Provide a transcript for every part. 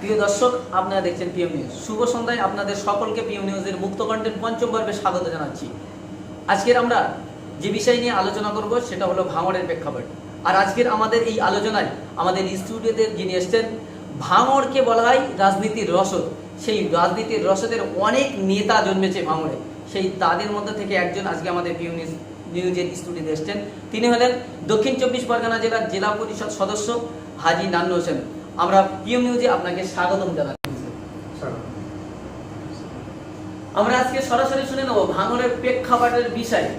প্রিয় দর্শক, আপনারা দেখছেন পিএম নিউজ শুভ সন্ধ্যায় আপনাদের সকলকে পিএম নিউজের মুক্ত কন্টেন্ট পঞ্চম পর্বে স্বাগত জানাচ্ছি। আজকের আমরা যে বিষয় নিয়ে আলোচনা করব, সেটা হলো ভাঙড়ের প্রেক্ষাপট। আর আজকের আমাদের এই আলোচনায় আমাদের স্টুডিওতে যিনি এসছেন, ভাঙড়কে বলা হয় রাজনীতির রসদ। সেই রাজনীতির রসদের অনেক নেতা জন্মেছে ভাঙড়ে। সেই তাদের মধ্যে থেকে একজন আজকে আমাদের পিএম নিউজ নিউজের স্টুডিওতে এসছেন। তিনি হলেন দক্ষিণ চব্বিশ পরগনা জেলার জেলা পরিষদ সদস্য হাজি নান্নু হোসেন। আমরা পিএম নিউজে আপনাকে স্বাগতম জানাচ্ছি। আমরা আজকে সরাসরি শুনে নেব ভাঙড়ের প্রেক্ষাপটের বিষয়ে।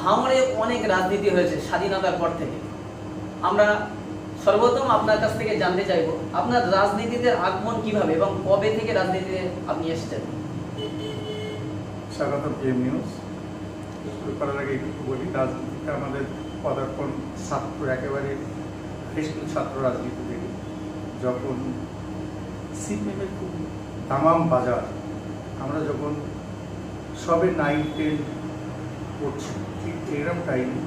ভাঙড়ে অনেক রাজনীতি হয়েছে স্বাধীনতার পর থেকে। আমরা সর্বপ্রথম আপনার কাছ থেকে জানতে চাইব আপনার রাজনীতিতে আগমন কীভাবে এবং কবে থেকে রাজনীতিতে আপনি এসেছেন? স্বাগত পিএম নিউজ শুরু করার আগে একটু বলি রাজনীতিতে আমাদের পদার্পণ ছাত্র একেবারে হাই স্কুল ছাত্র রাজনীতি। যখন সিপিএমের খুব তামাম বাজার, আমরা যখন সবে নাইন টেন করছি, ঠিক এরকম টাইমে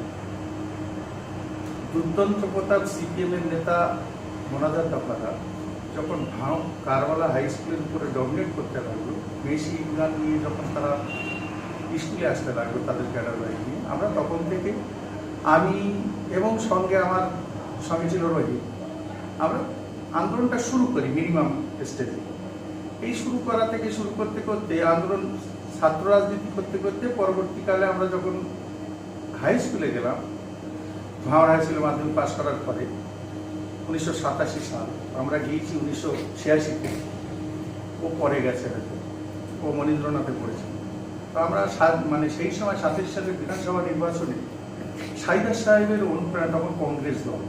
দুর্দন্ত প্রতাপ সিপিএমের নেতা মোনাজার দফাদার যখন ভাও কারবালা হাই স্কুলের উপরে ডমিনেট করতে লাগল বেশি গান নিয়ে যখন তারা স্কুলে আসতে লাগল তাদের ক্যাডার লাইন নিয়ে, আমরা তখন থেকে আমি এবং সঙ্গে আমার স্বামী ছিল রহিম আমরা আন্দোলনটা শুরু করি মিনিমাম স্টেজে এই শুরু করা থেকে শুরু করতে করতে, আন্দোলন, ছাত্র রাজনীতি করতে করতে পরবর্তীকালে আমরা যখন হাই স্কুলে গেলাম, ভাওয়ার হাই স্কুলে মাধ্যমিক পাশ করার পরে, উনিশশো সাতাশি সাল, আমরা গিয়েছি উনিশশো ছিয়াশিতে ও পরে গেছে ও মনীন্দ্রনাথে পড়েছে। তো আমরা মানে সেই সময় সাতাশ সালের বিধানসভা নির্বাচনে সাইদার সাহেবের অনুপ্রেরণা তখন কংগ্রেস দল।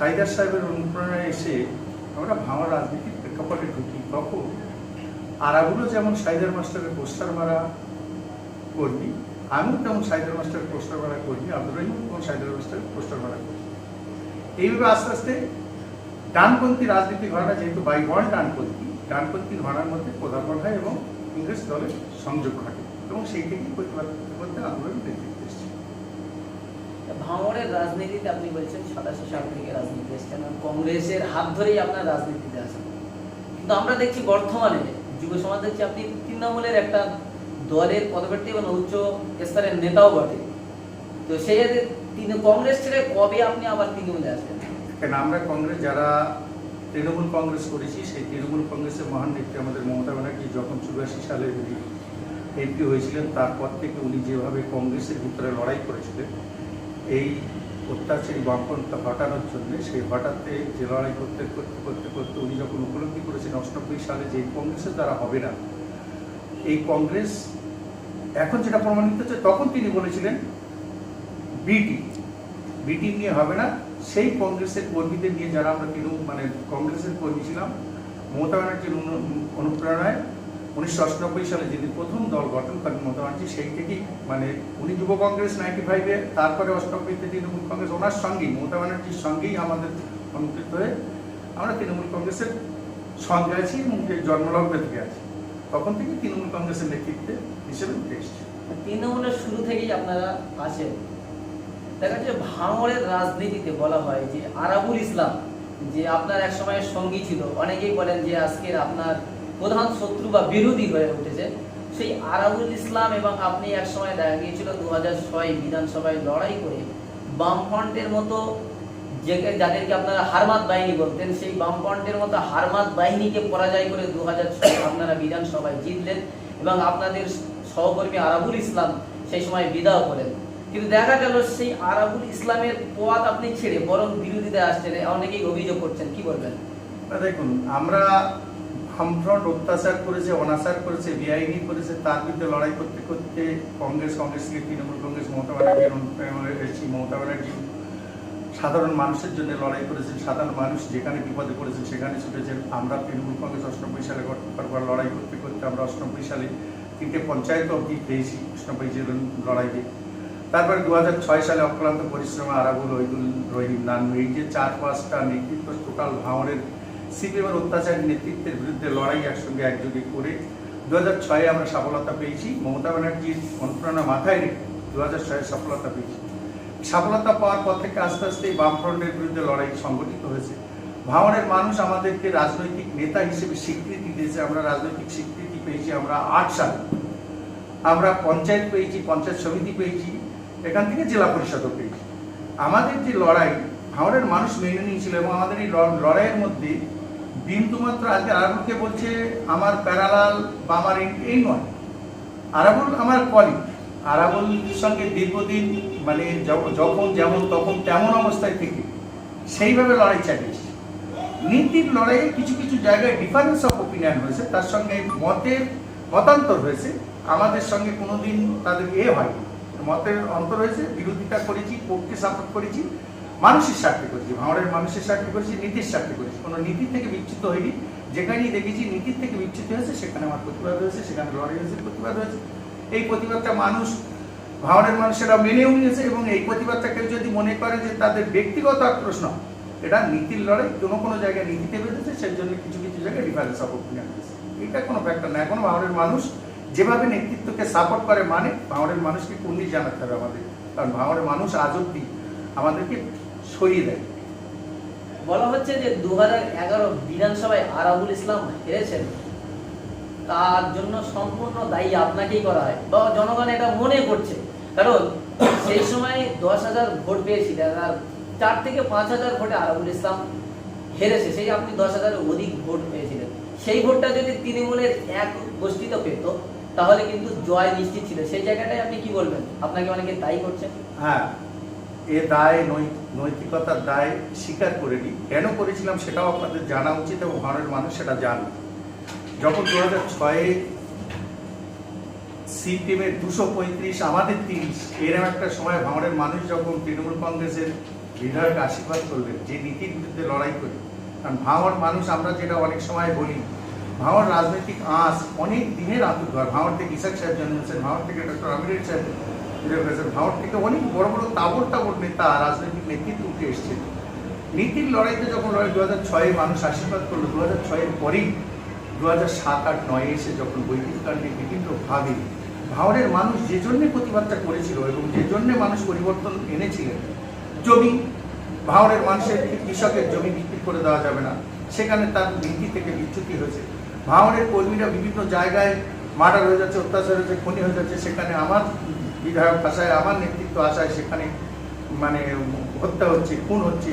সাইদার সাহেবের অনুপ্রেরণায় এসে আমরা ভাঙা রাজনীতির প্রেক্ষাপটে ঢুকি। তখন আরাগুলো যেমন সাইদার মাস্টারের পোস্টার মারা কর্মী, আমিও তেমন সাইদার মাস্টারের পোস্টার মারা কর্মী, আব্দুর রহিম তেমন সাইদার মাস্টারের পোস্টার মারা কর্মী। এইভাবে আস্তে আস্তে ডানপন্থী রাজনীতি ঘটনা যেহেতু বাই ওয়ান ডানপন্থী ডানপন্থী ঘটনার মধ্যে পদার্পণ হয় এবং ইংরেজ দলের সংযোগ ঘটে এবং সেই থেকেই প্রতিবাদ করতে আন্দোলন নেতৃত্বে ভাঙড়ের রাজনীতিতে আপনি বলছেন সাতাশি সাল থেকে রাজনীতি এসেছেন কংগ্রেসের হাত ধরেই আপনার রাজনীতিতে কিন্তু আমরা দেখছি বর্তমানে যুব সমাজ দেখছি আপনি তৃণমূলের একটা দলের এবং উচ্চ স্তরের নেতাও বটে। তো তিনি কংগ্রেস ছেড়ে কবে আপনি আবার তৃণমূলে আসবেন? কেন? আমরা কংগ্রেস, যারা তৃণমূল কংগ্রেস করেছি, সেই তৃণমূল কংগ্রেসের মহান নেত্রী আমাদের মমতা ব্যানার্জি যখন চুরাশি সালে উনি এমপি হয়েছিলেন, তারপর থেকে উনি যেভাবে কংগ্রেসের ভিতরে লড়াই করেছিলেন এই অত্যাচারী বামপন্থা হটানোর জন্য সেই হঠাতে যে লড়াই করতে করতে করতে করতে উনি যখন উপলব্ধি করেছেন অষ্টানব্বই সালে যে কংগ্রেসের দ্বারা হবে না, এই কংগ্রেস এখন যেটা প্রমাণিত হচ্ছে তখন তিনি বলেছিলেন, বিটি বিটি নিয়ে হবে না, সেই কংগ্রেসের কর্মীদের নিয়ে যারা আমরা তৃণমূল মানে কংগ্রেসের কর্মী ছিলাম, মমতা ব্যানার্জির অনু- অনুপ্রেরণায় উনিশশো সালে যেদিন প্রথম দল গঠন করেন, মমতা ব্যানার্জি, সেই থেকেই মানে উনি যুব কংগ্রেস নাইনটি ফাইভে, তারপরে অষ্টানব্বইতে তৃণমূল কংগ্রেস, ওনার সঙ্গেই, মমতা ব্যানার্জির সঙ্গেই আমাদের অনুকৃত হয়ে আমরা তৃণমূল কংগ্রেসের সঙ্গে আছি এবং জন্মলগ্ন থেকে আছি। তখন থেকে তৃণমূল কংগ্রেসের নেতৃত্বে হিসেবে উঠে এসেছি। তৃণমূলের শুরু থেকেই আপনারা আসেন দেখা যাচ্ছে ভাঙড়ের রাজনীতিতে বলা হয় যে আরাবুল ইসলাম, যে আপনার এক সময় সঙ্গী ছিল, অনেকেই বলেন যে আজকের আপনার প্রধান শত্রু বা বিরোধী হয়ে উঠেছে। সেই আরাবুল ইসলাম এবং আপনি এক সময় দেখা গিয়েছিল দু হাজার ছয় বিধানসভায় লড়াই করে বামফ্রন্টের মতো যে যাদেরকে আপনারা হারমাত বাহিনী বলতেন, সেই বামফ্রন্টের মতো হারমাত বাহিনীকে পরাজয় করে দু হাজার ছয় আপনারা বিধানসভায় জিতলেন এবং আপনাদের সহকর্মী আরাবুল ইসলাম সেই সময় বিদায় করেন কিন্তু দেখা গেল সেই আরাবুল ইসলামের পথ আপনি ছেড়ে বরং বিরোধীতে আসছেন অনেকেই অভিযোগ করছেন, কি বলবেন? দেখুন, আমরা বামফ্রন্ট অত্যাচার করেছে, অনাচার করেছে, বেআইনি করেছে, তার বিরুদ্ধে লড়াই করতে করতে কংগ্রেস কংগ্রেস থেকে তৃণমূল কংগ্রেস, মমতা এসেছি মমতা ব্যানার্জি সাধারণ মানুষের জন্য লড়াই করেছেন। সাধারণ মানুষ যেখানে বিপদে পড়েছেন সেখানে ছুটেছেন। আমরা তৃণমূল কংগ্রেস অষ্টানব্বই সালে গঠন লড়াই করতে করতে আমরা অষ্টানব্বই সালে তিনটে পঞ্চায়েত অবধি পেয়েছি অষ্টানব্বই যে লড়াইয়ে তারপর দু সালে অক্লান্ত পরিশ্রমে আরাবুল, ওইদুল রহিম নানু এই যে চার পাঁচটা নেতৃত্ব টোটাল ভাঙড়ের সিপিএমের অত্যাচারী নেতৃত্বের বিরুদ্ধে লড়াই একসঙ্গে একযোগে করে দু হাজার ছয়ে আমরা সফলতা পেয়েছি। মমতা ব্যানার্জির অনুপ্রেরণা মাথায় রেখে দু হাজার ছয়ে সফলতা পেয়েছি। সফলতা পাওয়ার পর থেকে আস্তে আস্তে এই বামফ্রন্টের বিরুদ্ধে লড়াই সংগঠিত হয়েছে। ভাঙনের মানুষ আমাদেরকে রাজনৈতিক নেতা হিসেবে স্বীকৃতি দিয়েছে। আমরা রাজনৈতিক স্বীকৃতি পেয়েছি আমরা আট সাল। আমরা পঞ্চায়েত পেয়েছি, পঞ্চায়েত সমিতি পেয়েছি, এখান থেকে জেলা পরিষদও পেয়েছি। আমাদের যে লড়াই, ভাঙনের মানুষ মেনে নিয়েছিল এবং আমাদের এই লড়াইয়ের মধ্যে বিন্দুমাত্র আজকে আরাবুলকে বলছে, আমার প্যারালাল বা আমার এই- নয়। আরাবুল আমার কলিগ আরাবুলের সঙ্গে দীর্ঘদিন মানে যখন যেমন তখন তেমন অবস্থায় থেকে সেইভাবে লড়াই চালিয়েছে নীতির লড়াইয়ে কিছু কিছু জায়গায় ডিফারেন্স অফ ওপিনিয়ন হয়েছে। তার সঙ্গে মতের মতান্তর হয়েছে। আমাদের সঙ্গে কোনোদিন তাদের এ হয় মতের অন্তর হয়েছে। বিরোধিতা করেছি কোর্টকে সাপোর্ট করেছি। মানুষের স্বার্থে করেছি, ভাঙড়ের মানুষের স্বার্থে করেছি, নীতির স্বার্থে করেছি। কোনো নীতি থেকে বিচ্যুত হয়নি যেখানেই দেখেছি নীতির থেকে বিচ্যুত হয়েছে, সেখানে আমার প্রতিবাদ হয়েছে, সেখানে লড়াই হয়েছে, প্রতিবাদ হয়েছে। এই প্রতিবাদটা মানুষ, ভাঙড়ের মানুষেরা মেনেও নিয়েছে এবং এই প্রতিবাদটা কেউ যদি মনে করে যে তাদের ব্যক্তিগত আক্রোশ নয়, এটা নীতির লড়াই, কোনো কোনো জায়গায় নীতিতে বেঁধেছে, সেই জন্য কিছু কিছু জায়গায় ডিফারেন্স অফ ওপিনিয়ন হয়েছে এটা কোনো ফ্যাক্টর না। এখন ভাঙড়ের মানুষ যেভাবে নেতৃত্বকে সাপোর্ট করে মানে ভাঙড়ের মানুষকে কুন্দি জানাতে হবে আমাদের। কারণ ভাঙড়ের মানুষ আজ অব্দি আমাদেরকে সরিয়ে দেয়। বলা হচ্ছে যে দু হাজার এগারো বিধানসভায় আরাবুল ইসলাম হেরেছেন। তার জন্য সম্পূর্ণ দায়ী আপনাকেই করা হয়। বা জনগণ এটা মনে করছে। কারণ সেই সময় দশ হাজার ভোট পেয়েছিলেন আর চার থেকে পাঁচ হাজার ভোটে আরাবুল ইসলাম হেরেছে। সেই আপনি দশ হাজারের অধিক ভোট পেয়েছিলেন। সেই ভোটটা যদি তৃণমূলের এক গোষ্ঠীতে পেত, তাহলে কিন্তু জয় নিশ্চিত ছিল। সেই জায়গাটায় আপনি কি বলবেন? আপনাকে অনেকে দায়ী করছেন হ্যাঁ এ দায় নৈতিকতার দায় স্বীকার করে নিই। কেন করেছিলাম সেটাও আপনাদের জানা উচিত এবং ভারতের মানুষ সেটা জানে। যখন দু হাজার ছয়ে সিপিএমের দুশো পঁয়ত্রিশ, আমাদের তিরিশ এরকম একটা সময় ভাঙড়ের মানুষ যখন তৃণমূল কংগ্রেসের বিধায়ক আশীর্বাদ করবেন যে নীতির বিরুদ্ধে লড়াই করে, কারণ ভাঙড় মানুষ আমরা যেটা অনেক সময় বলি ভাঙড় রাজনৈতিক আঁচ অনেক দিনের আতুর ঘর। ভাঙড় থেকে ইসাক সাহেব জন্মেছেন ভাঙড় থেকে ডক্টর আমির সাহেব অনেক বড় বড় তাবর তাবর নেতা রাজনৈতিক নেতৃত্ব উঠে এসছেন নীতির লড়াইতে যখন লড়াই দু হাজার ছয়ে মানুষ আশীর্বাদ করল। দু হাজার ছয়ের পরেই দু হাজার সাত আট নয়ে এসে যখন বৈদিক কাণ্ডে বিভিন্নভাবে ভাওরের মানুষ যে জন্যে প্রতিবাদটা করেছিল এবং যে জন্যে মানুষ পরিবর্তন এনেছিলেন, জমি, ভাওরের মানুষের কৃষকের জমি বিক্রি করে দেওয়া যাবে না। সেখানে তার নীতি থেকে বিচ্যুতি হয়েছে। ভাওরের কর্মীরা বিভিন্ন জায়গায় মার্ডার হয়ে যাচ্ছে, অত্যাচার হয়েছে খুনি হয়ে যাচ্ছে। সেখানে আমার বিধায়ক ভাষায় আমার নেতৃত্ব আসায় সেখানে মানে হত্যা হচ্ছে, খুন হচ্ছে।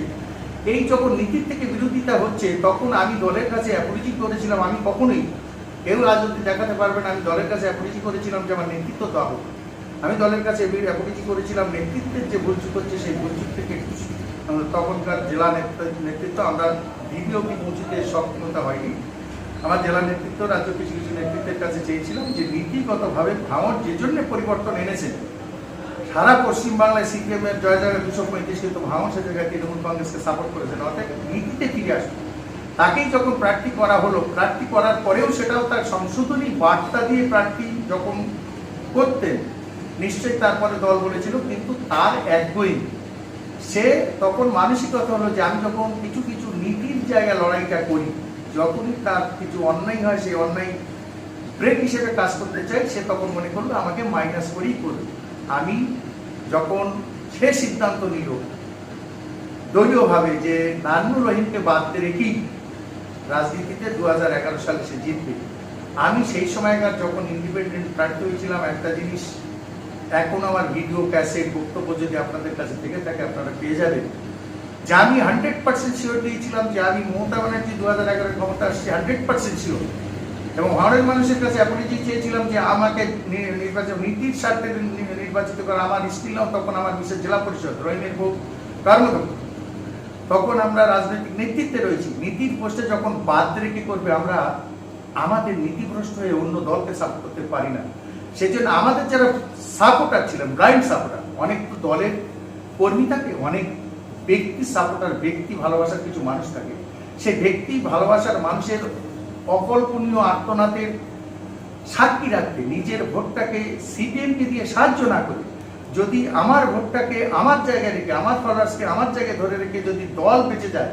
এই যখন নীতির থেকে বিরোধিতা হচ্ছে, তখন আমি দলের কাছে অ্যাপোলজি করেছিলাম, আমি কখনোই কেউ অব্দি দেখাতে পারবে না। আমি দলের কাছে অ্যাপোলজি করেছিলাম যে আমার নেতৃত্ব দেওয়া হোক আমি দলের কাছে অ্যাপোলজি করেছিলাম, নেতৃত্বের যে ভুলচুক হচ্ছে সেই ভুলচুক থেকে তখনকার জেলা নেতৃত্ব- আমরা দিদি অব্দি পৌঁছতে সক্ষমতা হয়নি। আমার জেলা নেতৃত্ব, রাজ্য কিছু কিছু নেতৃত্বের কাছে চেয়েছিলাম যে নীতিগতভাবে ভাঙর যে জন্য পরিবর্তন এনেছেন সারা পশ্চিমবাংলায় সিপিএম এর জয় জায়গায় দুশো পঁয়ত্রিশ কিন্তু ভাঙন সে জায়গায় তৃণমূল কংগ্রেসকে সাপোর্ট করেছেন। অর্থাৎ নীতিতে ফিরে আসবে তাকেই যখন প্রার্থী করা হলো, প্রার্থী করার পরেও সেটাও তার সংশোধনী বার্তা দিয়ে প্রার্থী যখন করতেন, নিশ্চয়ই তারপরে দল বলেছিল, কিন্তু তার একই সে তখন মানসিকতা হলো যে আমি যখন কিছু কিছু নীতির জায়গায় লড়াইটা করি যখনই তার কিছু অন্যায় হয়, সেই অন্যায় ব্রেক হিসেবে কাজ করতে চাই, সে তখন মনে করল আমাকে মাইনাস করেই করবে। আমি যখন সে সিদ্ধান্ত নিল, দলীয়ভাবে যে নান্নু রহিমকে বাদ রেখেই রাজনীতিতে দু হাজার এগারো সালে সে জিতবে, আমি সেই সময়কার যখন ইন্ডিপেন্ডেন্ট প্রার্থী হয়েছিলাম, একটা জিনিস এখন আমার ভিডিও ক্যাসেট বক্তব্য যদি আপনাদের কাছে থেকে থাকে, আপনারা পেয়ে যাবেন। যে আমি হান্ড্রেড পার্সেন্ট শিওর দিয়েছিলাম যে আমি মমতা ব্যানার্জি দু হাজার এগারো ক্ষমতা আসছে হান্ড্রেড পার্সেন্ট শিওর এবং ভারতের মানুষের কাছে অ্যাপোলজি চেয়েছিলাম যে আমাকে নির্বাচন নীতির স্বার্থে নির্বাচিত করা আমার নাও তখন আমার বিশেষ জেলা পরিষদ, রহিমের বউ কর্মদক্ষ তখন আমরা রাজনৈতিক নেতৃত্বে রয়েছি। নীতির পোস্টে যখন বাদ রেখে করবে, আমরা আমাদের নীতিভ্রষ্ট হয়ে অন্য দলকে সাপোর্ট করতে পারি না। সেই জন্য আমাদের যারা সাপোর্টার ছিলেন ব্লাইন্ড সাপোর্টার অনেক দলের কর্মী থাকে, অনেক ব্যক্তি সাপোর্টার ব্যক্তি ভালোবাসার কিছু মানুষ থাকে। সে ব্যক্তি ভালোবাসার মানুষের অকল্পনীয় আত্মনাথের সাক্ষী রাখতে, নিজের ভোটটাকে সিপিএমকে দিয়ে সাহায্য না করে, যদি আমার ভোটটাকে আমার জায়গায় রেখে, আমার ফলোয়ার্সকে আমার জায়গায় ধরে রেখে যদি দল বেঁচে যায়,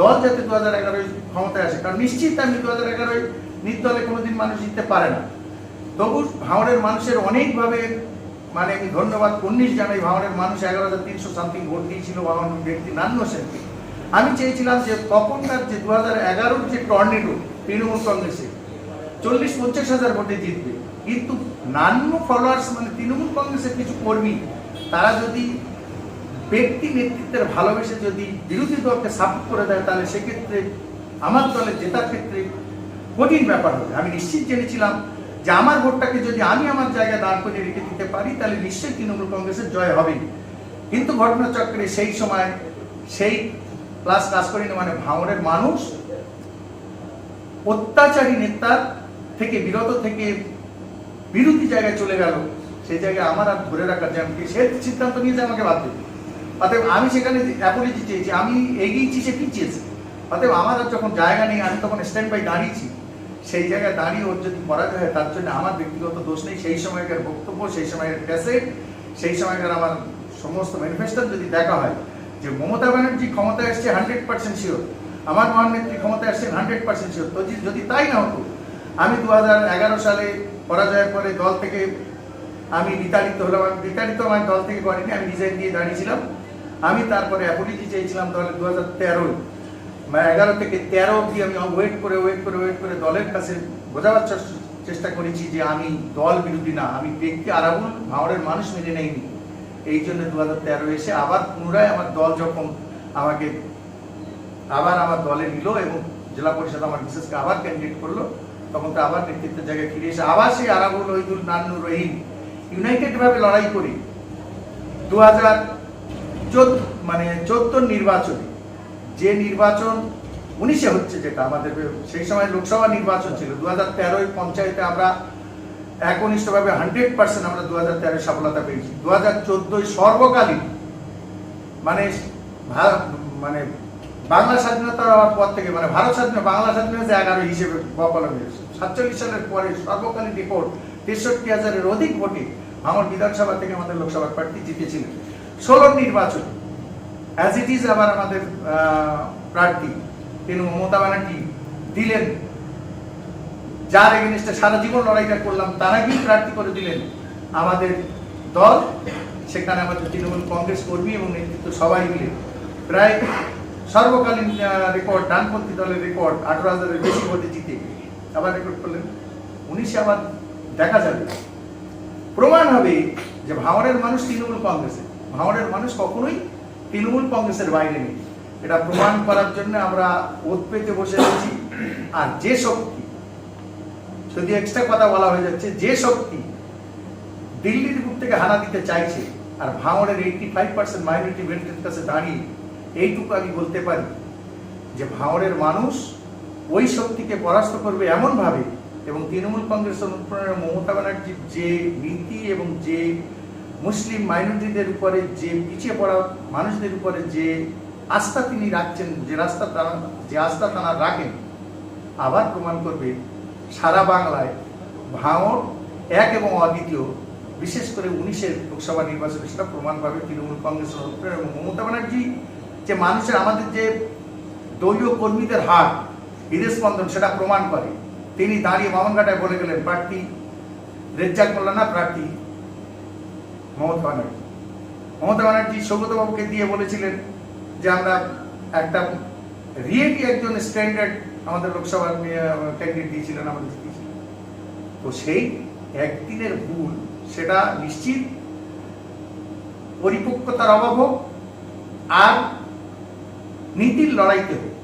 দল যাতে দু হাজার এগারোয় ক্ষমতায় আসে, কারণ নিশ্চিত আমি দু হাজার এগারোয় নির্দলে কোনোদিন মানুষ জিততে পারে না। তবু ভাঙড়ের মানুষের অনেকভাবে মানে আমি ধন্যবাদ, উনিশ জানাই ভাঙড়ের মানুষ এগারো হাজার তিনশো সামথিং ভোট দিয়েছিল ভাঙড় ব্যক্তি নান্ন সেনকে। আমি চেয়েছিলাম যে তখনকার যে দু হাজার এগারোর যে টর্নেডো, তৃণমূল কংগ্রেসে, চল্লিশ পঞ্চাশ হাজার ভোটে জিতবে। কিন্তু নান্য ফলোয়ার্স মানে তৃণমূল কংগ্রেসের কিছু কর্মী, তারা যদি ব্যক্তি নেতৃত্বের ভালোবেসে যদি বিরোধী দলকে সাপোর্ট করে দেয়, তাহলে সেক্ষেত্রে আমার দলের জেতার ক্ষেত্রে কঠিন ব্যাপার হবে। আমি নিশ্চিত জেনেছিলাম যে আমার ভোটটাকে যদি আমি আমার জায়গায় দাঁড় করে রেখে দিতে পারি, তাহলে নিশ্চয়ই তৃণমূল কংগ্রেসের জয় হবেই। কিন্তু ঘটনাচক্রে সেই সময় সেই প্লাস কাজ করিনি মানে ভাঙড়ের মানুষ, অত্যাচারী নেতার থেকে, বিরত থেকে বিরোধী জায়গায় চলে গেল। সেই জায়গায় আমার আর ধরে রাখার যে আমি সে সিদ্ধান্ত নিয়েছে, আমাকে বাদ দেবে অতএব আমি সেখানে অ্যাপোলজি চেয়েছি, আমি এগিয়েছি, সে পিছিয়েছে। অতএব আমার আর যখন জায়গা নেই, আমি তখন স্ট্যান্ড বাই দাঁড়িয়েছি। সেই জায়গায় দাঁড়িয়ে ওর যদি পরাজয় হয়, তার জন্য আমার ব্যক্তিগত দোষ নেই। সেই সময়কার বক্তব্য, সেই সময়ের ক্যাসেট সেই সময়কার আমার সমস্ত ম্যানিফেস্টো যদি দেখা হয়, যে মমতা ব্যানার্জি ক্ষমতায় এসছে হান্ড্রেড পার্সেন্ট শিওর আমার মহানেত্রী ক্ষমতায় আসছেন হান্ড্রেড পার্সেন্ট শিওর তো যদি- তাই না হতো, আমি দু হাজার এগারো সালে পরাজয়ের পরে দল থেকে আমি বিতাড়িত হলাম, আমি বিতাড়িত আমার দল থেকে করিনি, আমি রিজাইন দিয়ে দাঁড়িয়েছিলাম। আমি তারপরে অ্যাপোলজি চেয়েছিলাম দলে দু হাজার তেরোয়। এগারো থেকে তেরো অবধি আমি ওয়েট করে ওয়েট করে ওয়েট করে দলের কাছে বোঝাবার চেষ্টা করেছি যে আমি দল বিরোধী না, আমি ব্যক্তি আরাবুল, ভাঙড়ের মানুষ মেনে নেয়নি এই জন্য দু হাজার তেরো এসে আবার পুনরায় আমার দল যখন আমাকে আবার আমার দলে নিল এবং জেলা পরিষদ আমার বিশেষকে আবার ক্যান্ডিডেট করল, তখন তো আবার নেতৃত্বের জায়গায় ফিরে এসে আবার সেই আরাবুল, ওহিদুল, নান্নু, রহিম ইউনাইটেডভাবে লড়াই করি দু হাজার চোদ্দ মানে চোদ্দ নির্বাচনে যে নির্বাচন উনিশে হচ্ছে যেটা আমাদের সেই সময় লোকসভা নির্বাচন ছিল দু হাজার তেরোয় পঞ্চায়েতে আমরা একনিষ্ঠভাবে হান্ড্রেড পার্সেন্ট আমরা দু হাজার তেরোয় সফলতা পেয়েছি। দু হাজার চোদ্দোয় সর্বকালীন মানে মানে বাংলা স্বাধীনতা হওয়ার পর থেকে মানে ভারত স্বাধীন বাংলা স্বাধীনতা এগারো হিসেবে বলা হয়েছে। সাতচল্লিশ সালের পরে সর্বকালীন রিপোর্ট তেষট্টি হাজারের অধিক ভোটে আমার বিধানসভা থেকে আমাদের লোকসভার প্রার্থী জিতেছিলেন। ষোলোর নির্বাচন অ্যাজ ইট ইজ আবার আমাদের প্রার্থী, তিনি মমতা ব্যানার্জি দিলেন। যার এগেনস্টে সারা জীবন লড়াইটা করলাম তারাকেই প্রার্থী করে দিলেন। আমাদের দল, সেখানে আমাদের তৃণমূল কংগ্রেস কর্মী এবং নেতৃত্ব সবাই মিলে। প্রায় সর্বকালীন রেকর্ড ডানপন্থী দলের রেকর্ড আঠারো হাজারের বেশি ভোটে জিতে। আবার রেকর্ড করলেন। উনিশে আবার দেখা যাবে। প্রমাণ হবে যে ভাঙড়ের মানুষ তৃণমূল কংগ্রেসের। ভাঙড়ের মানুষ কখনোই তৃণমূল কংগ্রেসের বাইরে নেই। এটা প্রমাণ করার জন্য আমরা ওত পেতে বসে রয়েছি। আর যে শক্তি, যদি এক্সট্রা কথা বলা হয়ে যাচ্ছে, যে শক্তি দিল্লির বুক থেকে হানা দিতে চাইছে, আর ভাঙড়ের এইটটি ফাইভ পার্সেন্ট মাইনরিটি বেল্টের কাছে দাঁড়িয়ে এইটুকু আমি বলতে পারি যে ভাঙড়ের মানুষ ওই শক্তিকে পরাস্ত করবে এমনভাবে এবং তৃণমূল কংগ্রেস অনুপ্রেরণা মমতা ব্যানার্জির যে নীতি এবং যে মুসলিম মাইনরিটিদের উপরে যে পিছিয়ে পড়া মানুষদের উপরে যে আস্থা তিনি রাখছেন, যে রাস্তা তারা, যে আস্থা তারা রাখেন, আবার প্রমাণ করবে সারা বাংলায় ভাঙড় এক এবং অদ্বিতীয়, বিশেষ করে উনিশের লোকসভা নির্বাচনে সেটা প্রমাণ পাবে তৃণমূল কংগ্রেস এবং মমতা ব্যানার্জি, যে মানুষের আমাদের যে দলীয় কর্মীদের হাট হৃদস্পন্দন সেটা প্রমাণ করে। তিনি দাঁড়িয়ে মামনঘাটায় বলে গেলেন, প্রার্থী রেজ্জাক মোল্লানা প্রার্থী মমতা ব্যানার্জি। মমতা ব্যানার্জি সৌগত বাবুকে দিয়ে বলেছিলেন যে আমরা একটা রিয়েলি একজন স্ট্যান্ডার্ড আমাদের লোকসভার ক্যান্ডিডেট দিয়েছিলেন, আমাদের জিতিয়েছিলেন তো সেই একদিনের ভুল, সেটা নিশ্চিত পরিপক্কতার অভাব হোক আর নীতির লড়াইতে হোক,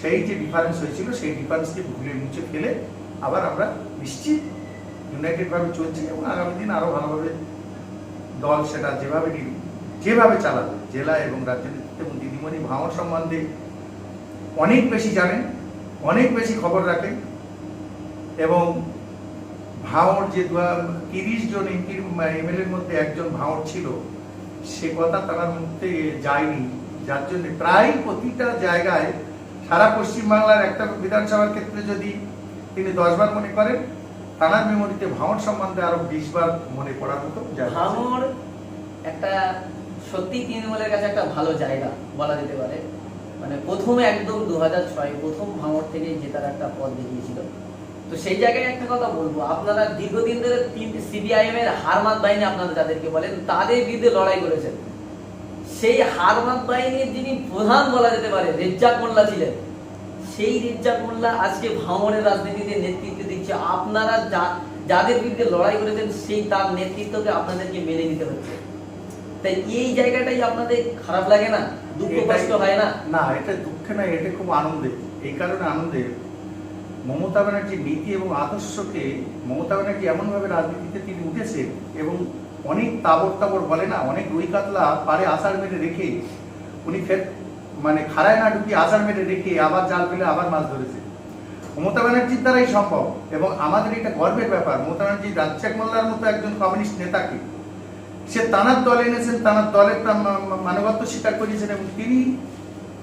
সেই যে ডিফারেন্স হয়েছিল, সেই ডিফারেন্সকে ভুলে মুছে ফেলে আবার আমরা নিশ্চিত ইউনাইটেড ভাবে চলছি এবং আগামী দিন আরও ভালোভাবে দল সেটা যেভাবে যেভাবে চালাবে, জেলা এবং রাজ্য নেতৃত্ব এবং দিদিমণি ভাঙর সম্বন্ধে অনেক বেশি জানেন, অনেক বেশি খবর রাখেন এবং ভাঁড় যে দু তিরিশ জন এমপির এমএলএর মধ্যে একজন ভাঁড় ছিল, সে কথা তার মধ্যে যায়নি। যার জন্য প্রায় প্রতিটা জায়গায় সারা পশ্চিমবাংলার একটা বিধানসভার ক্ষেত্রে যদি তিনি দশবার মনে করেন তানার মেমোরিতে ভাঁড় সম্বন্ধে আরও বিশ বার মনে পড়ার মতো ভাঙর একটা সত্যি তৃণমূলের কাছে একটা ভালো জায়গা বলা যেতে পারে। মানে প্রথমে একদম দু ছয় প্রথম ভাঙর থেকে জেতার একটা পথ দেখিয়েছিল। তো সেই জায়গায় একটা কথা বলব, আপনারা দীর্ঘদিন ধরে তিন সিপিআইএম এর হারমাত বাহিনী আপনারা যাদেরকে বলেন, তাদের বিরুদ্ধে লড়াই করেছেন। সেই হারমাত বাহিনীর যিনি প্রধান বলা যেতে পারে রেজ্জাক মোল্লা ছিলেন। সেই রেজ্জাক মোল্লা আজকে ভাঙনের রাজনীতিতে নেতৃত্ব দিচ্ছে আপনারা যাদের বিরুদ্ধে লড়াই করেছেন সেই তার নেতৃত্বকে আপনাদেরকে মেনে নিতে হচ্ছে। তাই এই জায়গাটাই আপনাদের খারাপ লাগে না? দুঃখ কষ্ট হয় না? না এটা দুঃখে না এটা খুব আনন্দের এই কারণে আনন্দের মমতা ব্যানার্জির নীতি এবং আদর্শকে মমতা ব্যানার্জি এমনভাবে রাজনীতিতে তিনি উঠেছে এবং অনেক তাবর তাবর বলে না অনেক রুই কাতলা পারে আষাঢ় মেরে রেখে উনি ফের মানে খাড়ায় না ঢুকিয়ে আষাঢ় মেরে রেখে আবার জাল ফেলে আবার মাছ ধরেছে। মমতা ব্যানার্জির দ্বারাই সম্ভব এবং আমাদের এটা গর্বের ব্যাপার। মমতা ব্যানার্জি রাজ্জাক মোল্লার মতো একজন কমিউনিস্ট নেতাকে। সে তানার দলে এনেছেন, তানার দলের মানবত্ব স্বীকার করেছেন এবং তিনি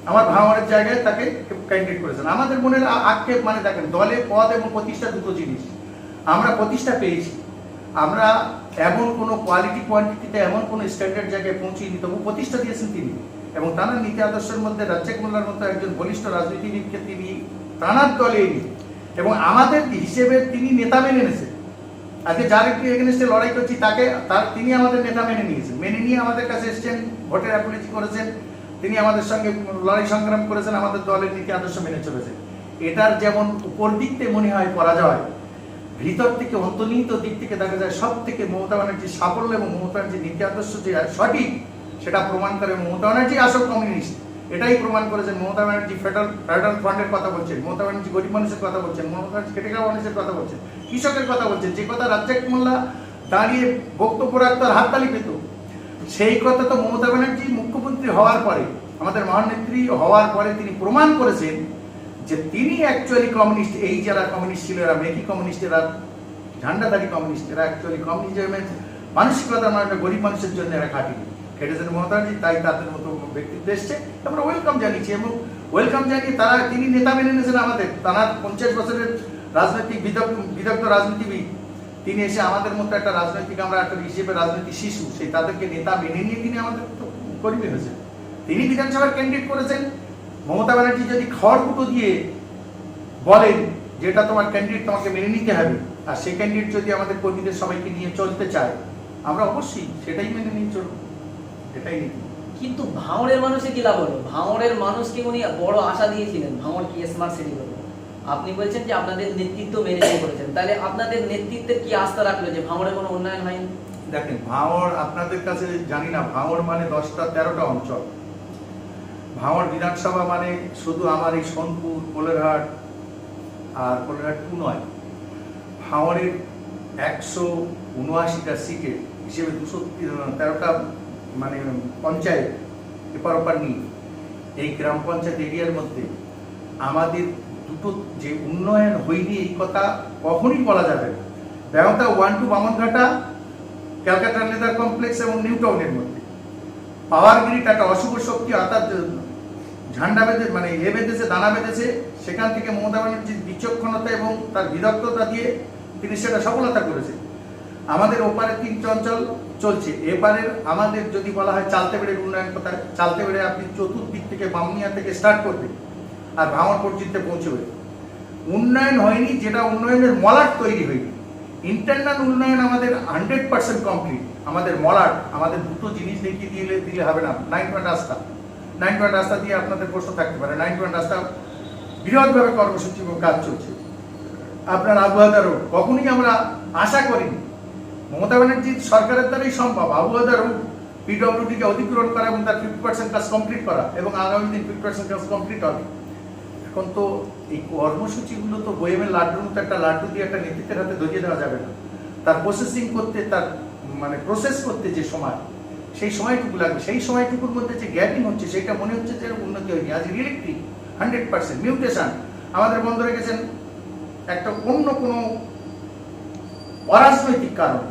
আমার ভাঙনের জায়গায় তাকে ক্যান্ডিডেট করেছেন। আমাদের মনের আক্ষেপ মানে দেখেন, দলে পদ এবং প্রতিষ্ঠা দুটো জিনিস। আমরা প্রতিষ্ঠা পেয়েছি। আমরা এমন কোনো কোয়ালিটি কোয়ান্টিটিতে এমন কোনো স্ট্যান্ডার্ড জায়গায় পৌঁছিনি তবু প্রতিষ্ঠা দিয়েছেন তিনি। এবং তানার নীতি আদর্শের মধ্যে রাজ্জাক মোল্লার মতো একজন বলিষ্ঠ রাজনীতিবিদকে তিনি তানার দলে এনে এবং আমাদের হিসেবে তিনি নেতা মেনে এনেছেন আজকে যার একটু এগেনস্টে লড়াই করছি, তাকে, তার, তিনি আমাদের নেতা মেনে নিয়েছেন। মেনে নিয়ে আমাদের কাছে এসেছেন, ভোটের অ্যাপোলজি করেছেন। তিনি আমাদের সঙ্গে লড়াই সংগ্রাম করেছেন, আমাদের দলের নীতি আদর্শ মেনে চলেছেন। এটার যেমন উপর দিক থেকে মনে হয় পরাজয় ভিতর থেকে, অন্তর্নিহিত দিক থেকে দেখা যায় সব থেকে মমতা ব্যানার্জির সাফল্য এবং মমতা ব্যানার্জির নীতি আদর্শ যে সঠিক, সেটা প্রমাণ করে মমতা ব্যানার্জি আসল কমিউনিস্ট এটাই প্রমাণ করেছেন মমতা ব্যানার্জি ফেডারেল ফেডারেল ফান্ডের কথা বলছেন, মমতা ব্যানার্জি গরিব মানুষের কথা বলছেন, মমতা ব্যানার্জি খেটে মানুষের কথা বলছেন, কৃষকের কথা বলছেন, যে কথা রাজ্জাক মোল্লা দাঁড়িয়ে বক্তব্য রাখতো আর হাততালি পেত, সেই কথা তো মমতা ব্যানার্জি মুখ্যমন্ত্রী হওয়ার পরে, আমাদের মহানেত্রী হওয়ার পরে তিনি প্রমাণ করেছেন যে তিনি অ্যাকচুয়ালি কমিউনিস্ট এই যারা কমিউনিস্ট ছিল এরা, মেকি কমিউনিস্ট এরা, ঝান্ডাধারী কমিউনিস্ট এরা অ্যাকচুয়ালি কমিউনিজমের মানসিকতা মানে গরিব মানুষের জন্য এরা খাটিনি মমতা ব্যানার্জি তাই তাদের মতো ব্যক্তিত্ব এসছে। আমরা ওয়েলকাম জানিয়েছি এবং ওয়েলকাম জানিয়ে তারা, তিনি নেতা মেনে নিয়েছেন আমাদের। তারা পঞ্চাশ বছরের রাজনৈতিক বিদগ্ধ রাজনীতিবিদ। তিনি এসে আমাদের মতো একটা রাজনৈতিক, আমরা একটা হিসেবে রাজনৈতিক শিশু, সেই তাদেরকে নেতা মেনে নিয়ে তিনি আমাদের কর্মী হয়েছেন। তিনি বিধানসভার ক্যান্ডিডেট করেছেন। মমতা ব্যানার্জি যদি খড়কুটো দিয়ে বলেন যে এটা তোমার ক্যান্ডিডেট তোমাকে মেনে নিতে হবে, আর সেই ক্যান্ডিডেট যদি আমাদের কর্মীদের সবাইকে নিয়ে চলতে চায়, আমরা অবশ্যই সেটাই মেনে নিয়ে চলব। এটাই নীতি কিন্তু ভাঙড়ের মানুষে কি লাভ হলো? ভাঙড়ের মানুষকে উনি বড় আশা দিয়েছিলেন। ভাঙড় কি স্মার্ট সিটি হলো আপনি বলছেন যে আপনাদের নেতৃত্ব মেনে নিয়ে করেছেন তাহলে আপনাদের নেতৃত্বের কি আস্থা রাখল যে ভাঙড়ে কোনো উন্নয়ন হয়নি? দেখেন, ভাঙড় আপনাদের কাছে জানি না, ভাঙড় মানে দশটা, তেরোটা অঞ্চল। ভাঙড় বিধানসভা মানে শুধু আমার এই সোনপুর, কোলেরহাট আর কোলেরহাট টু নয়। ভাঙড়ের একশো উনআশিটা সিটে হিসেবে দুশো তেরোটা মানে পঞ্চায়েত, এপার ওপার নিয়ে এই গ্রাম পঞ্চায়েত এরিয়ার মধ্যে আমাদের দুটো যে উন্নয়ন হয়নি এই কথা কখনই বলা যাবে না। One two Bamanghata, Calcutta leather complex এবং নিউ টাউনের মধ্যে। পাওয়ার গ্রিড একটা অশুভ শক্তি, অর্থাৎ ঝান্ডা বেঁধে মানে এ বেঁধেছে, দানা বেঁধেছে, সেখান থেকে মমতা ব্যানার্জির বিচক্ষণতা এবং তার বিদগ্ধতা দিয়ে তিনি সেটা সফলতা করেছেন। আমাদের ওপারে তিনটে অঞ্চল চলছে। এপারের আমাদের যদি বলা হয় চালতে বেড়ে উন্নয়ন কোথায় চালতে বেড়ে আপনি চতুর্দিক থেকে বামনিয়া থেকে স্টার্ট করবেন আর ভাঙর পর্যন্ত পৌঁছবে উন্নয়ন হয়নি, যেটা উন্নয়নের মলাট তৈরি হয়নি। ইন্টারনাল উন্নয়ন আমাদের হান্ড্রেড পার্সেন্ট কমপ্লিট আমাদের মলাট, আমাদের দুটো জিনিস দেখিয়ে দিলে দিলে হবে না। নাইন পয়েন্ট রাস্তা। নাইন পয়েন্ট রাস্তা দিয়ে আপনাদের প্রশ্ন থাকতে পারে। নাইন পয়েন্ট রাস্তা বৃহৎভাবে কর্মসূচি কাজ চলছে। আপনার আবহাওয়া কখনই আমরা আশা করিনি মমতা ব্যানার্জির সরকারের দ্বারাই সম্ভব। আবহাওয়া রোড পিডব্লিউডিকে অধিগ্রহণ করা এবং তার ফিফটি পার্সেন্ট কাজ কমপ্লিট করা এবং আগামী দিন ফিফটি পার্সেন্ট কাজ কমপ্লিট হবে। এখন তো এই কর্মসূচিগুলো তো বইয়েমের লাড্ডুর মতো একটা লাড্ডু দিয়ে একটা নেতৃত্বের হাতে ধরিয়ে দেওয়া যাবে না। তার প্রসেসিং করতে, তার মানে প্রসেস করতে যে সময়, সেই সময়টুকু লাগবে। সেই সময়টুকুর মধ্যে যে গ্যাপিং হচ্ছে, সেটা মনে হচ্ছে যে উন্নতি হয়নি। আজ ইলেকট্রিক হান্ড্রেড পার্সেন্ট মিউটেশন আমাদের বন্ধ রেখেছেন একটা অন্য কোনো অরাজনৈতিক কারণ।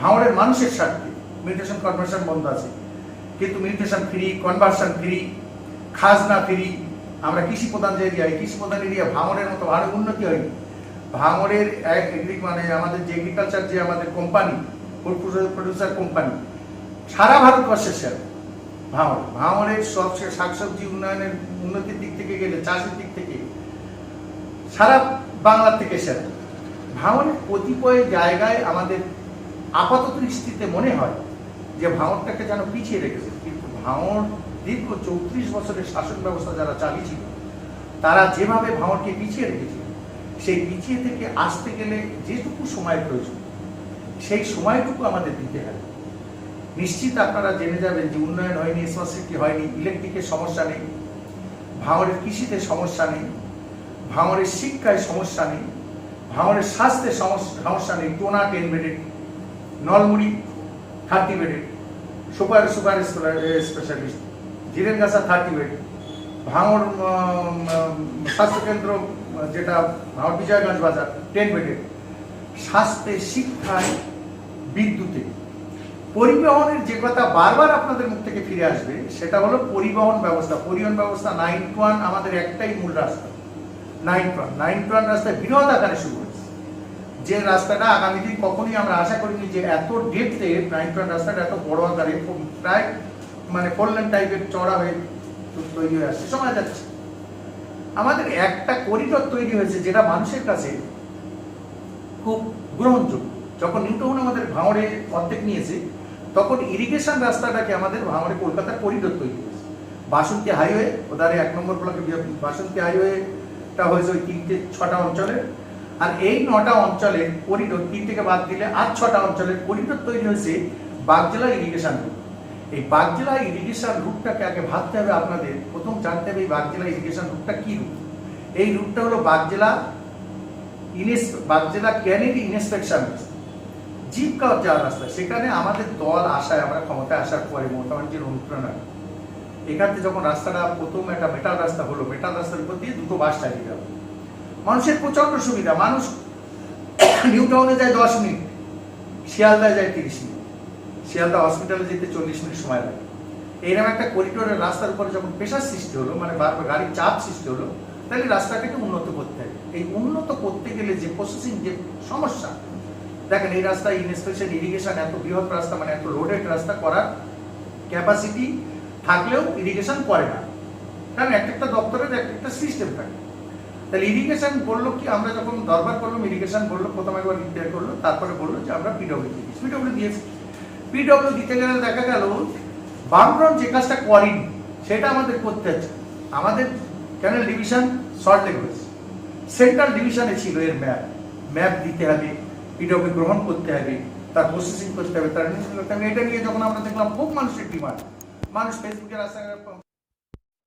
ভাঙড়ের মানুষের স্বার্থে মিউটেশন কনভার্সন বন্ধ আছে। কিন্তু মিউটেশন ফ্রি কনভার্সন ফ্রি খাজনা ফ্রি আমরা কৃষি প্রধান যে এরিয়া কৃষি প্রধান এরিয়া ভাঙড়ের মতো ভালো উন্নতি হয়নি। ভাঙড়ের মানে আমাদের যে এগ্রিকালচার যে আমাদের কোম্পানি ফুড প্রডিউসার কোম্পানি সারা ভারতবর্ষের সেরা ভাঙড় ভাঙড়ের সব শাকসবজি উন্নয়নের উন্নতির দিক থেকে গেলে, চাষের দিক থেকে সারা বাংলার থেকে সেরা। ভাঙড়ের কতিপয় জায়গায় আমাদের আপাতত দৃষ্টিতে মনে হয় যে ভাঙড়টাকে যেন পিছিয়ে রেখেছে। কিন্তু ভাঙর দীর্ঘ চৌত্রিশ বছরের শাসন ব্যবস্থা যারা চালিয়েছিল, তারা যেভাবে ভাঙরকে পিছিয়ে রেখেছিল, সেই পিছিয়ে থেকে আসতে গেলে যেটুকু সময় প্রয়োজন, সেই সময়টুকু আমাদের দিতে হবে। নিশ্চিত আপনারা জেনে যাবেন যে উন্নয়ন হয়নি স্মার্ট হয়নি ইলেকট্রিকের সমস্যা নেই, ভাঙরের কৃষিতে সমস্যা নেই, ভাঙরের শিক্ষায় সমস্যা নেই, ভাঙরের স্বাস্থ্যের সমস্যা নেই টোনা ten Nalmuri thirty bedded super super specialist Jirangachha thirty bed Bhangar স্বাস্থ্যকেন্দ্র যেটা ভাঙর বিজয়গঞ্জ বাজার টেন বেডেড স্বাস্থ্যে, শিক্ষায়, বিদ্যুতে। পরিবহনের যে কথা বারবার আপনাদের মুখ থেকে ফিরে আসবে, সেটা হলো পরিবহন ব্যবস্থা। পরিবহন ব্যবস্থা নাইন ওয়ান আমাদের একটাই মূল রাস্তা। নাইন ওয়ান নাইন ওয়ান রাস্তা বৃহৎ আকারে শুরু যে রাস্তাটা আগামী দিন কখনই আমরা আশা করিনি যে এত ডেপথে নাইন টু রাস্তাটা এত বড় আকারে প্রায় মানে লেন টাইপের চড়া হয়ে তৈরি হয়ে আসছে। সময় যাচ্ছে। আমাদের একটা করিডর তৈরি হয়েছে যেটা মানুষের কাছে খুব গ্রহণযোগ্য। যখন নিউটন আমাদের ভাঙড়ে অর্ধেক নিয়েছে, তখন ইরিগেশন রাস্তাটাকে আমাদের ভাঙড়ে কলকাতার করিডোর তৈরি হয়েছে। বাসন্তী হাইওয়ে ওদারে এক নম্বর ব্লকে বাসন্তী হাইওয়েটা হয়েছে ওই তিনটে, ছটা অঞ্চলের। আর এই নটা অঞ্চলের করিডোর তিন থেকে বাদ দিলে আর ছটা অঞ্চলের করিডোর তৈরি হয়েছে বাগজেলা ইরিগেশন রুট। এই বাগজেলা ইরিগেশন রুটটাকে আগে ভাবতে হবে আপনাদের। প্রথম জানতে হবে এই বাগজেলা ইরিগেশন রুটটা কি রুট? এই রুটটা হলো বাগজেলা ইনেস বাগজেলা ক্যানেডি ইনস্পেকশন জিপ কাপ যাওয়ার রাস্তা। সেখানে আমাদের দল আসায়, আমরা ক্ষমতায় আসার পরে মোটামুটি অনুপ্রেরণা। এখান থেকে যখন রাস্তাটা প্রথম একটা মেটাল রাস্তা হলো মেটাল রাস্তার উপর দিয়ে দুটো বাস চালিয়ে যাবে। মানুষের প্রচণ্ড সুবিধা। মানুষ নিউ টাউনে যায় দশ মিনিট, শিয়ালদায় যায় তিরিশ মিনিট। শিয়ালদা হসপিটালে যেতে চল্লিশ মিনিট সময় লাগে। এইরকম একটা করিডোরের রাস্তার উপরে যখন প্রেশার সৃষ্টি হলো মানে বারবার গাড়ির চাপ সৃষ্টি হলো, তাহলে রাস্তাটাকে উন্নত করতে হবে। এই উন্নত করতে গেলে যে প্রসেসিং যে সমস্যা, দেখেন এই রাস্তা ইনস্পেকশন ইরিগেশন এত বৃহৎ রাস্তা মানে এত রোডেড রাস্তা করার ক্যাপাসিটি থাকলেও ইরিগেশন করে না। কারণ এক একটা দপ্তরের এক একটা সিস্টেম থাকে। তাহলে ইরিগেশন বলল কি, আমরা যখন দরবার করলাম ইরিগেশন বলল একবার রিপেয়ার করল, তারপরে বলল যে আমরা পিডব্লিউ দিয়েছি পিডব্লিউ দিয়েছি। পিডব্লিউ দিতে গেলে দেখা গেল যে কাজটা করেনি, সেটা আমাদের করতে হচ্ছে। আমাদের ক্যানেল ডিভিশন শর্ট হয়েছে সেন্ট্রাল ডিভিশনে ছিল এর ম্যাপ ম্যাপ দিতে হবে পিডব্লিউ গ্রহণ করতে হবে, তার প্রসেসিং করতে হবে, তার এটা নিয়ে যখন আমরা দেখলাম, খুব মানুষের ডিমান্ড মানুষ ফেসবুকে রাস্তায়